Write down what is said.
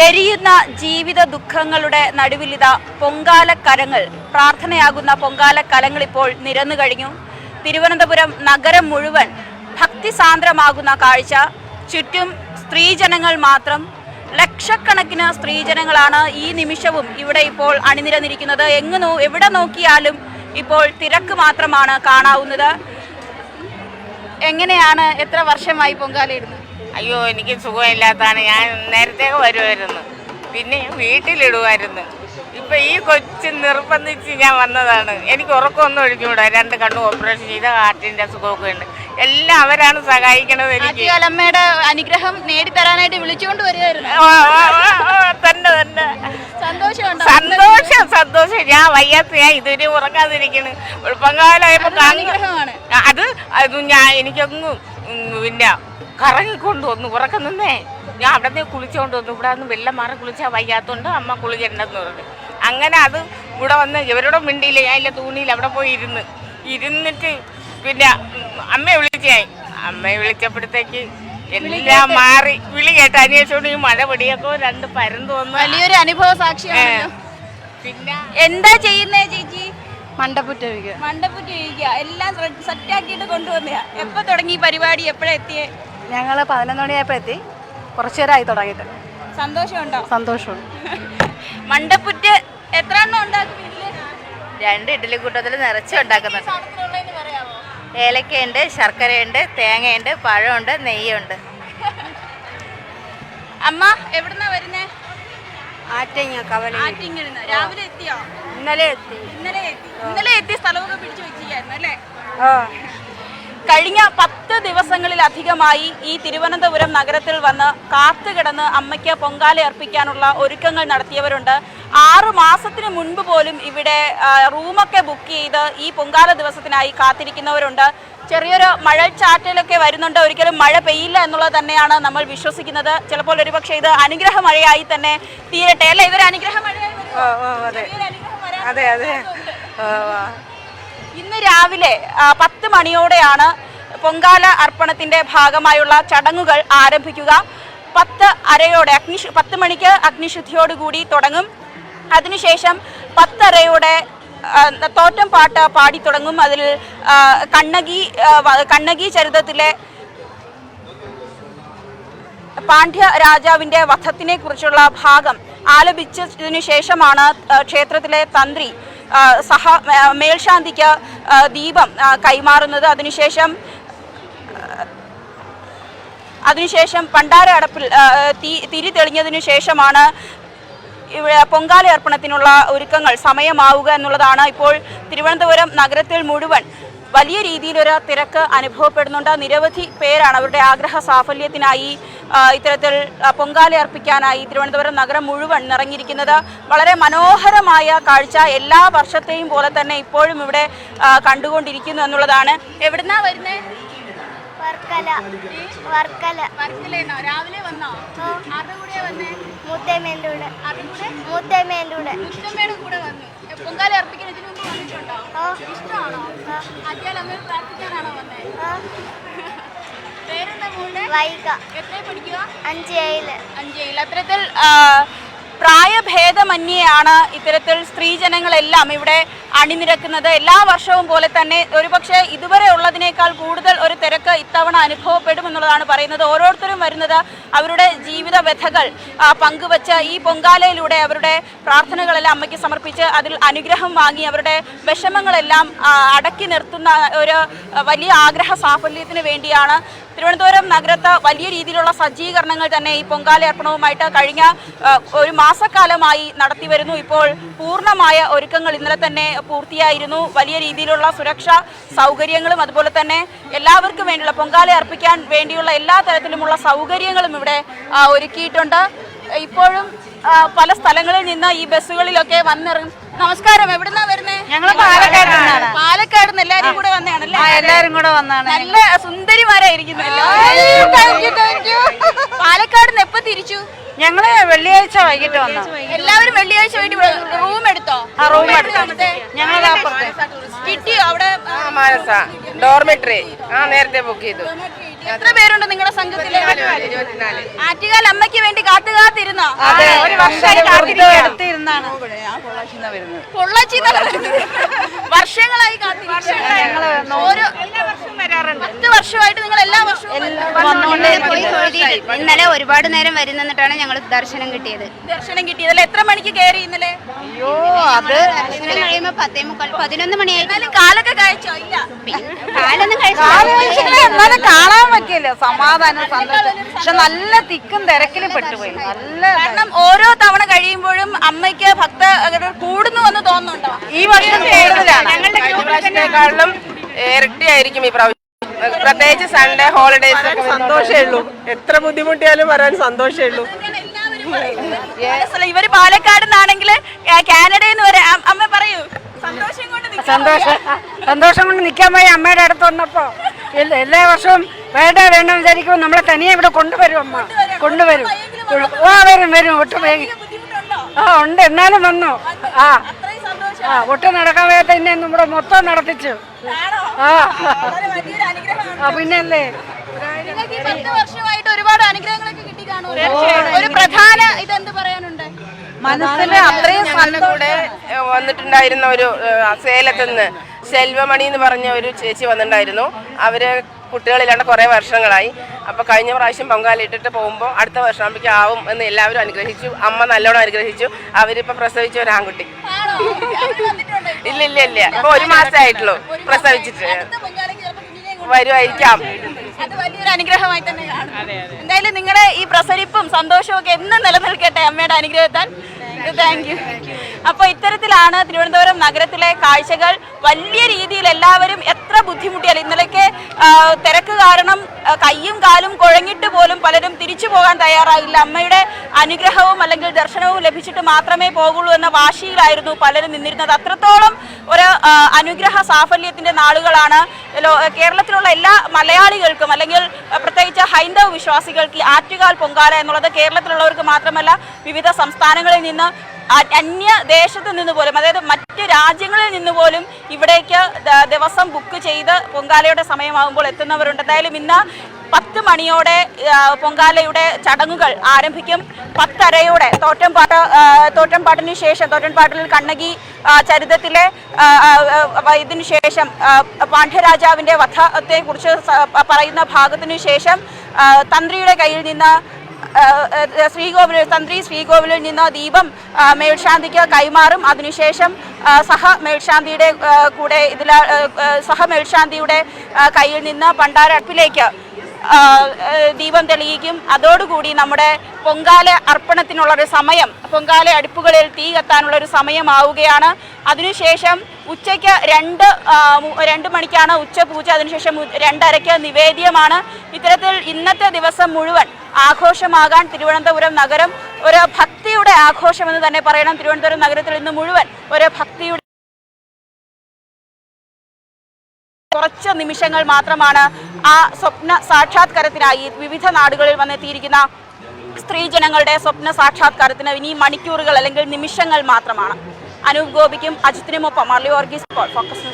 എരിയുന്ന ജീവിത ദുഃഖങ്ങളുടെ നടുവിലിത പൊങ്കാലക്കരങ്ങൾ. പ്രാർത്ഥനയാകുന്ന പൊങ്കാലക്കലങ്ങൾ ഇപ്പോൾ നിരന്നു കഴിഞ്ഞു. തിരുവനന്തപുരം നഗരം മുഴുവൻ ഭക്തിസാന്ദ്രമാകുന്ന കാഴ്ച. ചുറ്റും സ്ത്രീജനങ്ങൾ മാത്രം. ലക്ഷക്കണക്കിന് സ്ത്രീജനങ്ങളാണ് ഈ നിമിഷവും ഇവിടെ ഇപ്പോൾ അണിനിരന്നിരിക്കുന്നത്. എങ്ങു നോ എവിടെ നോക്കിയാലും ഇപ്പോൾ തിരക്ക് മാത്രമാണ് കാണാവുന്നത്. എങ്ങനെയാണ് എത്ര വർഷമായി പൊങ്കാലയിടുന്നത്? അയ്യോ എനിക്ക് സുഖമില്ലാത്തതാണ്. ഞാൻ നേരത്തെ വരുമായിരുന്നു പിന്നെ ഞാൻ വീട്ടിലിടുമായിരുന്നു ഇപ്പം ഈ കൊച്ചു നിർബന്ധിച്ച് ഞാൻ വന്നതാണ്. എനിക്ക് ഉറക്കമൊന്നും ഒഴിഞ്ഞുകൂടാ. രണ്ട് കണ്ണും ഓപ്പറേഷൻ ചെയ്ത ഹാർട്ടിന്റെ സുഖമൊക്കെ ഉണ്ട്. എല്ലാം അവരാണ് സഹായിക്കണത് എനിക്ക്. അനുഗ്രഹം അനുഗ്രഹം നേടിത്തരാനായിട്ട് വിളിച്ചുകൊണ്ട് തന്നെ തന്നെ. സന്തോഷമുണ്ടോ? സന്തോഷം സന്തോഷം. ഞാൻ വയ്യാത്ത ഞാൻ ഇതുവരെ ഉറങ്ങാതിരിക്കണ്. അനുഗ്രഹമാണ്? അത് അത് ഞാൻ എനിക്കൊന്നും പിന്നെ കറങ്ങിക്കൊണ്ട് വന്നു ഉറക്കം നിന്നേ. ഞാൻ അവിടെ നിന്ന് കുളിച്ചോണ്ട് വന്നു ഇവിടെ നിന്ന് വെള്ളം മാറി കുളിച്ചാൽ വയ്യാത്തോണ്ട് അമ്മ കുളിക്കണ്ടെന്ന് പറഞ്ഞു. അങ്ങനെ അത് ഇവിടെ വന്ന് ഇവരോട് മിണ്ടിയില്ല. ഞാൻ ഇല്ല തൂണിയിൽ അവിടെ പോയി ഇരുന്ന്. ഇരുന്നിട്ട് പിന്നെ അമ്മയെ വിളിച്ചായി അമ്മയെ വിളിച്ചപ്പോഴത്തേക്ക് എല്ലാം മാറി. വിളി കേട്ട അന്വേഷിച്ചോണ്ട് ഈ മഴ പൊടിയൊക്കെ രണ്ട് പരന്ത് വന്നു വലിയൊരു അനുഭവ സാക്ഷിയാണ് പിന്നെ എന്താ ചെയ്യുന്നേ ചേച്ചി? മണ്ടപ്പുറ്റ മണ്ടപ്പുറ്റ എല്ലാം സെറ്റാക്കിയിട്ട് കൊണ്ടുവന്നയാ. എപ്പോ തുടങ്ങി പരിപാടി? എപ്പോഴാ എത്തിയേ? ഞങ്ങൾ പതിനൊന്ന് മണിയായപ്പോൾ എത്തി. കുറച്ചു നേരമായി തുടങ്ങിയിട്ട്. സന്തോഷമുണ്ടോ? സന്തോഷമുണ്ട്. മണ്ടപ്പുറ്റ് എത്ര എണ്ണം ഉണ്ടാക്കും വീട്ടിൽ? രണ്ട് ഇഡ്ഡലി കൂട്ടത്തിൽ നിറച്ച് ഉണ്ടാക്കുന്നുണ്ട്. ഏലക്കയുണ്ട് ശർക്കരയുണ്ട് തേങ്ങയുണ്ട് പഴമുണ്ട് നെയ്യുണ്ട്. അമ്മ എവിടുന്നാ വരുന്നേ? ആറ്റിങ്ങ കവല ആറ്റിങ്ങിൽ രാവിലെ എത്തിയോ? ഇന്നലെ എത്തി. ഇന്നലെ എത്തി. ഇന്നലെ എത്തി സ്ഥലമൊക്കെ പിടിച്ചു വെച്ചിരിക്കുന്നു അല്ലേ? ഓ കഴിഞ്ഞ പത്ത് ദിവസങ്ങളിലധികമായി ഈ തിരുവനന്തപുരം നഗരത്തിൽ വന്ന് കാത്തുകിടന്ന് അമ്മയ്ക്ക് പൊങ്കാല അർപ്പിക്കാനുള്ള ഒരുക്കങ്ങൾ നടത്തിയവരുണ്ട്. ആറു മാസത്തിന് മുൻപ് പോലും ഇവിടെ റൂമൊക്കെ ബുക്ക് ചെയ്ത് ഈ പൊങ്കാല ദിവസത്തിനായി കാത്തിരിക്കുന്നവരുണ്ട്. ചെറിയൊരു മഴച്ചാറ്റലൊക്കെ വരുന്നുണ്ട്. ഒരിക്കലും മഴ പെയ്യില്ല എന്നുള്ളത് തന്നെയാണ് നമ്മൾ വിശ്വസിക്കുന്നത്. ചിലപ്പോൾ ഒരുപക്ഷെ ഇത് അനുഗ്രഹ മഴയായി തന്നെ തീരട്ടെ. അല്ലേ? ഇതൊരു അനുഗ്രഹ മഴയായി അതെ അതെ. ഇന്ന് രാവിലെ പത്ത് മണിയോടെയാണ് പൊങ്കാല അർപ്പണത്തിന്റെ ഭാഗമായുള്ള ചടങ്ങുകൾ ആരംഭിക്കുക. പത്ത് അരയോടെ അഗ്നി പത്ത് മണിക്ക് അഗ്നിശുദ്ധിയോടുകൂടി തുടങ്ങും. അതിനുശേഷം പത്തരയോടെ തോറ്റം പാട്ട് പാടി തുടങ്ങും. അതിൽ കണ്ണകി കണ്ണകി ചരിതത്തിലെ പാണ്ഡ്യ രാജാവിന്റെ വധത്തിനെ കുറിച്ചുള്ള ഭാഗം ആലപിച്ചതിനു ശേഷമാണ് ക്ഷേത്രത്തിലെ തന്ത്രി സഹ മേൽശാന്തിക്ക് ദീപം കൈമാറുന്നത്. അതിനുശേഷം അതിനുശേഷം പണ്ടാര അടപ്പിൽ തീ തിരി തെളിഞ്ഞതിനു ശേഷമാണ് പൊങ്കാല അർപ്പണത്തിനുള്ള ഒരുക്കങ്ങൾ സമയമാവുക എന്നുള്ളതാണ് ഇപ്പോൾ തിരുവനന്തപുരം നഗരത്തിൽ മുഴുവൻ. വലിയ രീതിയിലൊരു തിരക്ക് അനുഭവപ്പെടുന്നുണ്ട്. നിരവധി പേരാണ് അവരുടെ ആഗ്രഹ സാഫല്യത്തിനായി ഇത്തരത്തിൽ പൊങ്കാല അർപ്പിക്കാനായി തിരുവനന്തപുരം നഗരം മുഴുവൻ നിറഞ്ഞിരിക്കുന്നത് വളരെ മനോഹരമായ കാഴ്ച എല്ലാ വർഷത്തെയും പോലെ തന്നെ ഇപ്പോഴും ഇവിടെ കണ്ടുകൊണ്ടിരിക്കുന്നു എന്നുള്ളതാണ്. എവിടുന്നാ വരുന്നേ? വർക്കല. വർക്കല. വർക്കലേന്നോ രാവിലെ വന്നോ? ആരുടെ കൂടെയാ വന്നേ? മൂത്തേമേന്റെ കൂടെ. ആരുടെ കൂടെ? മുത്തമ്മയുടെ കൂടെ വന്നു. എ, പൊങ്കാല അർപ്പിക്കാൻ ഇതിനു മുമ്പ് വന്നിട്ടുണ്ടോ? ഇഷ്ടമാണോ? ആദ്യം പ്രാർത്ഥിക്കാനാണോ വന്നേ? വൈക. എത്ര പഠിക്കുക? അഞ്ച് ഏഴിൽ. അഞ്ചേയിൽ അത്തരത്തിൽ പ്രായഭേദമന്യേയാണ് ഇത്തരത്തിൽ സ്ത്രീജനങ്ങളെല്ലാം ഇവിടെ അണിനിരക്കുന്നത്. എല്ലാ വർഷവും പോലെ തന്നെ ഒരുപക്ഷെ ഇതുവരെ ഉള്ളതിനേക്കാൾ കൂടുതൽ ഒരു തിരക്ക് ഇത്തവണ അനുഭവപ്പെടും എന്നുള്ളതാണ് പറയുന്നത്. ഓരോരുത്തരും വരുന്നത് അവരുടെ ജീവിത വ്യഥകൾ പങ്കുവച്ച് ഈ പൊങ്കാലയിലൂടെ അവരുടെ പ്രാർത്ഥനകളെല്ലാം അമ്മയ്ക്ക് സമർപ്പിച്ച് അതിൽ അനുഗ്രഹം വാങ്ങി അവരുടെ വിഷമങ്ങളെല്ലാം അടക്കി നിർത്തുന്ന ഒരു വലിയ ആഗ്രഹ സാഫല്യത്തിന് വേണ്ടിയാണ് തിരുവനന്തപുരം നഗരത്ത് വലിയ രീതിയിലുള്ള സജ്ജീകരണങ്ങൾ തന്നെ ഈ പൊങ്കാല അർപ്പണവുമായിട്ട് കഴിഞ്ഞ ഒരു മാസക്കാലമായി നടത്തി വരുന്നു. ഇപ്പോൾ പൂർണമായ ഒരുക്കങ്ങൾ ഇന്നലെ തന്നെ പൂർത്തിയായിരുന്നു. വലിയ രീതിയിലുള്ള സുരക്ഷാ സൗകര്യങ്ങളും അതുപോലെ തന്നെ എല്ലാവർക്കും വേണ്ടിയുള്ള പൊങ്കാല അർപ്പിക്കാൻ വേണ്ടിയുള്ള എല്ലാ തരത്തിലുമുള്ള സൗകര്യങ്ങളും ഇവിടെ ഒരുക്കിയിട്ടുണ്ട്. ഇപ്പോഴും പല സ്ഥലങ്ങളിൽ നിന്ന് ഈ ബസ്സുകളിലൊക്കെ വന്നിറങ്ങും. നമസ്കാരം എവിടുന്നാ വരുന്നേ? ഞങ്ങൾ പാലക്കാട്. പാലക്കാട് നിന്ന് എല്ലാവരും കൂടെ വന്നതാണല്ലേ? എല്ലാരും കൂടെ വന്നാണ്. നല്ല സുന്ദരിമാരായിരിക്കുന്നു. എല്ലാവരും. Thank you, thank you. Palakkad നിന്ന് എപ്പോ തിരിച്ചു? ഞങ്ങൾ വെള്ളിയാഴ്ച വൈകിട്ട് വന്നു. എല്ലാവരും വെള്ളിയാഴ്ച വേണ്ടി റൂം എടുത്തോ? ആ റൂം എടുത്തു ഞങ്ങൾ കിട്ടിയോ അവിടെ? ഡോർമെട്രി ആ നേരത്തെ ബുക്ക് ചെയ്തു. എത്ര പേരുണ്ട് നിങ്ങളുടെ സംഘത്തിൽ ആറ്റുകാൽ അമ്മയ്ക്ക് വേണ്ടി കാത്തു കാത്തിരുന്നോ? ഒരു വർഷമായി കാത്തിരിക്കുകയാണ്. പൊള്ളച്ചി വർഷങ്ങളായി കാത്തിരിക്കുകയാണ്. ഓരോ പത്ത് വർഷമായിട്ട് നിങ്ങൾ എല്ലാ വർഷവും ഇന്നലെ ഒരുപാട് നേരം വരുന്നിട്ടാണ് ഞങ്ങൾ ദർശനം കിട്ടിയത്. ദർശനം കിട്ടിയതല്ലേ എത്ര മണിക്ക് കയറി ഇന്നലെ? ദർശനം കഴിയുമ്പോ പത്തേ മുക്കാൽ പതിനൊന്ന് മണിയായി. എന്നാലും കാലൊക്കെ കഴിച്ചോ? ഇല്ല. കാലൊന്നും എന്നാലും കാണാൻ പറ്റില്ല സമാധാനം സന്തോഷം. പക്ഷെ നല്ല തിക്കും തിരക്കിലും പെട്ടുപോയി. നല്ല കാരണം ഓരോ തവണ കഴിയുമ്പോഴും അമ്മയ്ക്ക് ഭക്ത കൂടുന്നു എന്ന് തോന്നുന്നുണ്ടോ? ഈ വർഷം കൂടുതലാണ്. പ്രാവശ്യത്തെക്കാളും ഇരട്ടിയായിരിക്കും ഈ പ്രാവശ്യം. പ്രത്യേകിച്ച് സൺഡേ ഹോളിഡേസ് ഒക്കെ സന്തോഷമേ ഉള്ളൂ എത്ര ബുദ്ധിമുട്ടിയാലും വരാൻ സന്തോഷമേ ഉള്ളൂ. ഇവർ പാലക്കാട് നിന്നാണെങ്കിൽ കാനഡയിൽ നിന്ന് വരെ. അമ്മ പറയൂ. സന്തോഷം കൊണ്ട് സന്തോഷം സന്തോഷം കൊണ്ട് നിൽക്കാൻ പോയി അമ്മയുടെ അടുത്ത് വന്നപ്പോ. എല്ലാ- എല്ലാ വർഷവും വേണ്ട വേണ്ട വിചാരിക്കും നമ്മളെ തനിയെ ഇവിടെ കൊണ്ടുവരും അമ്മ. കൊണ്ടുവരും. ആ വരും വരും ഒട്ടും വേഗം ആ ഉണ്ട്. എന്നാലും വന്നു. ആ. സന്തോഷം. ആ ഒട്ടും നടക്കാൻ വയ്യാത്ത എന്നെ നമ്മുടെ മൊത്തം നടത്തിച്ചു. ആ. പിന്നല്ലേ? നിങ്ങൾക്ക് ഈ പത്ത് വർഷമായിട്ട് ഒരുപാട് അനുഗ്രഹങ്ങളൊക്കെ കിട്ടി കാണുമല്ലോ. ഒരു പ്രധാന ഇതെന്ത് പറയാനുണ്ട്? മനസ്സിന് അത്രയും സ്ഥലം കൂടെ വന്നിട്ടുണ്ടായിരുന്ന ഒരു സേലത്തുനിന്ന് സേലത്ത് നിന്ന് സെൽവമണി എന്ന് പറഞ്ഞ ഒരു ചേച്ചി വന്നിട്ടുണ്ടായിരുന്നു. അവർ കുട്ടികളില്ലാണ്ട് കുറേ വർഷങ്ങളായി. അപ്പോൾ കഴിഞ്ഞ പ്രാവശ്യം പൊങ്കാലിട്ടിട്ട് പോകുമ്പോൾ അടുത്ത വർഷം ആവും എന്ന് എല്ലാവരും അനുഗ്രഹിച്ചു. അമ്മ നല്ലോണം അനുഗ്രഹിച്ചു. അവരിപ്പോൾ പ്രസവിച്ച ഒരു ആൺകുട്ടി. ഇല്ല ഇല്ല ഇല്ല ഇപ്പൊ ഒരു മാസമായിട്ടുള്ളൂ. പ്രസവിച്ചിട്ട്. വരുമായിരിക്കാം അത് വലിയൊരു അനുഗ്രഹമായി തന്നെ എന്തായാലും നിങ്ങളുടെ ഈ പ്രസരിപ്പും സന്തോഷവും ഒക്കെ എന്നും നിലനിൽക്കട്ടെ അമ്മയുടെ അനുഗ്രഹത്താൻ താങ്ക് യു അപ്പോൾ ഇത്തരത്തിലാണ് തിരുവനന്തപുരം നഗരത്തിലെ കാഴ്ചകൾ. വലിയ രീതിയിൽ എല്ലാവരും എത്ര ബുദ്ധിമുട്ടിയാലും ഇന്നലേക്ക് തിരക്ക് കാരണം കയ്യും കാലും കുഴങ്ങിട്ട് പോലും പലരും തിരിച്ചു പോകാൻ തയ്യാറായില്ല. അമ്മയുടെ അനുഗ്രഹവും അല്ലെങ്കിൽ ദർശനവും ലഭിച്ചിട്ട് മാത്രമേ പോകുള്ളൂ എന്ന വാശിയിലായിരുന്നു പലരും നിന്നിരുന്നത്. അത്രത്തോളം ഒരു അനുഗ്രഹ സാഫല്യത്തിന്റെ നാളുകളാണ് കേരളത്തിലുള്ള എല്ലാ മലയാളികൾക്കും അല്ലെങ്കിൽ പ്രത്യേകിച്ച് ഹൈന്ദവ വിശ്വാസികൾക്ക് ആറ്റുകാൽ പൊങ്കാല എന്നുള്ളത് കേരളത്തിലുള്ളവർക്ക് മാത്രമല്ല വിവിധ സംസ്ഥാനങ്ങളിൽ നിന്ന് അന്യദേശത്ത് അന്യ ദേശത്ത് നിന്ന് പോലും അതായത് മറ്റ് രാജ്യങ്ങളിൽ നിന്ന് പോലും ഇവിടേക്ക് ദിവസം ബുക്ക് ചെയ്ത് പൊങ്കാലയുടെ സമയമാകുമ്പോൾ എത്തുന്നവരുണ്ട്. എന്തായാലും ഇന്ന് പത്ത് മണിയോടെ പൊങ്കാലയുടെ ചടങ്ങുകൾ ആരംഭിക്കും. പത്തരയോടെ തോറ്റംപാട്ട് തോറ്റംപാട്ടിന് ശേഷം തോറ്റംപാട്ടിൽ കണ്ണകി ചരിതത്തിലെ ഇതിനു ശേഷം പാണ്ഡ്യരാജാവിന്റെ വധത്തെക്കുറിച്ച് പറയുന്ന ഭാഗത്തിനു ശേഷം തന്ത്രിയുടെ കയ്യിൽ നിന്ന് ശ്രീകോവിലിൽ തന്ത്രി ശ്രീകോവിലിൽ നിന്ന് ദീപം മേൽശാന്തിക്ക് കൈമാറും. അതിനുശേഷം സഹ മേൽശാന്തിയുടെ കൂടെ ഇതിൽ സഹ മേൽശാന്തിയുടെ കയ്യിൽ നിന്ന് പണ്ടാരപ്പിലേക്ക് ദീപം തെളിയിക്കും. അതോടുകൂടി നമ്മുടെ പൊങ്കാല അർപ്പണത്തിനുള്ള ഒരു സമയം പൊങ്കാല അടുപ്പുകളിൽ തീ കത്താനുള്ള ഒരു സമയമാവുകയാണ്. അതിനുശേഷം ഉച്ചയ്ക്ക് രണ്ട് രണ്ട് മണിക്കാണ് ഉച്ചപൂജ. അതിനുശേഷം ഉ- രണ്ടരയ്ക്ക് നിവേദ്യമാണ്. ഇത്തരത്തിൽ ഇന്നത്തെ ദിവസം മുഴുവൻ ആഘോഷമാകാൻ തിരുവനന്തപുരം നഗരം ഒരു ഭക്തിയുടെ ആഘോഷമെന്ന് തന്നെ പറയണം. തിരുവനന്തപുരം നഗരത്തിൽ ഇന്ന് മുഴുവൻ ഒരു ഭക്തിയുടെ കുറച്ച് നിമിഷങ്ങൾ മാത്രമാണ് ആ സ്വപ്ന സാക്ഷാത്കാരത്തിനായി വിവിധ നാടുകളിൽ വന്നെത്തിയിരിക്കുന്ന സ്ത്രീജനങ്ങളുടെ സ്വപ്ന സാക്ഷാത്കാരത്തിന് ഇനി മണിക്കൂറുകൾ അല്ലെങ്കിൽ നിമിഷങ്ങൾ മാത്രമാണ്. അനൂപ് ഗോപിക്കും അജിത്തിനുമൊപ്പം അർലി ഓർഗീസ് ഫോക്കസ്